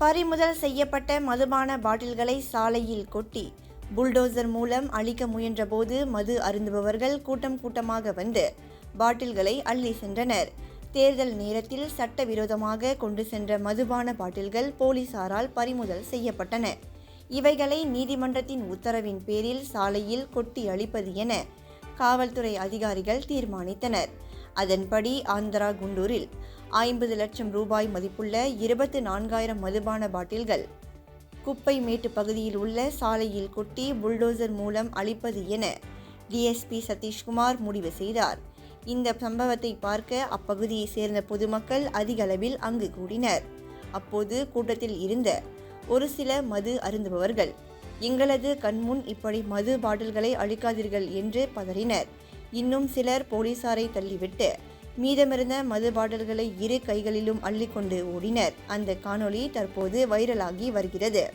பறிமுதல் செய்யப்பட்ட மதுபான பாட்டில்களை சாலையில் கொட்டி புல்டோசர் மூலம் அழிக்க முயன்றபோது மது அருந்துபவர்கள் கூட்டம் கூட்டமாக வந்து பாட்டில்களை அள்ளி சென்றனர். தேர்தல் நேரத்தில் சட்டவிரோதமாக கொண்டு சென்ற மதுபான பாட்டில்கள் போலீசாரால் பறிமுதல் செய்யப்பட்டன. இவைகளை நீதிமன்றத்தின் உத்தரவின் பேரில் சாலையில் கொட்டி அழிப்பது என காவல்துறை அதிகாரிகள் தீர்மானித்தனர். அதன்படி ஆந்திரா குண்டூரில் ஐம்பது லட்சம் ரூபாய் மதிப்புள்ள இருபத்து நான்காயிரம் மதுபான பாட்டில்கள். குப்பை மேட்டு பகுதியில் உள்ள சாலையில் கொட்டி புல்டோசர் மூலம் அழிப்பது என டிஎஸ்பி சதீஷ்குமார் முடிவு செய்தார். இந்த சம்பவத்தை பார்க்க அப்பகுதியை சேர்ந்த பொதுமக்கள் அதிக அளவில் அங்கு கூடினர். அப்போது கூட்டத்தில் இருந்த ஒரு சில மது அருந்துபவர்கள் எங்களது கண்முன் இப்படி மது பாட்டில்களை அழிக்காதீர்கள் என்று பதறினர். இன்னும் சிலர் போலீசாரை தள்ளிவிட்டு மீதமிருந்த மது பாட்டில்களை இரு கைகளிலும் அள்ளிக்கொண்டு ஓடினர். அந்த காணொளி தற்போது வைரலாகி வருகிறது.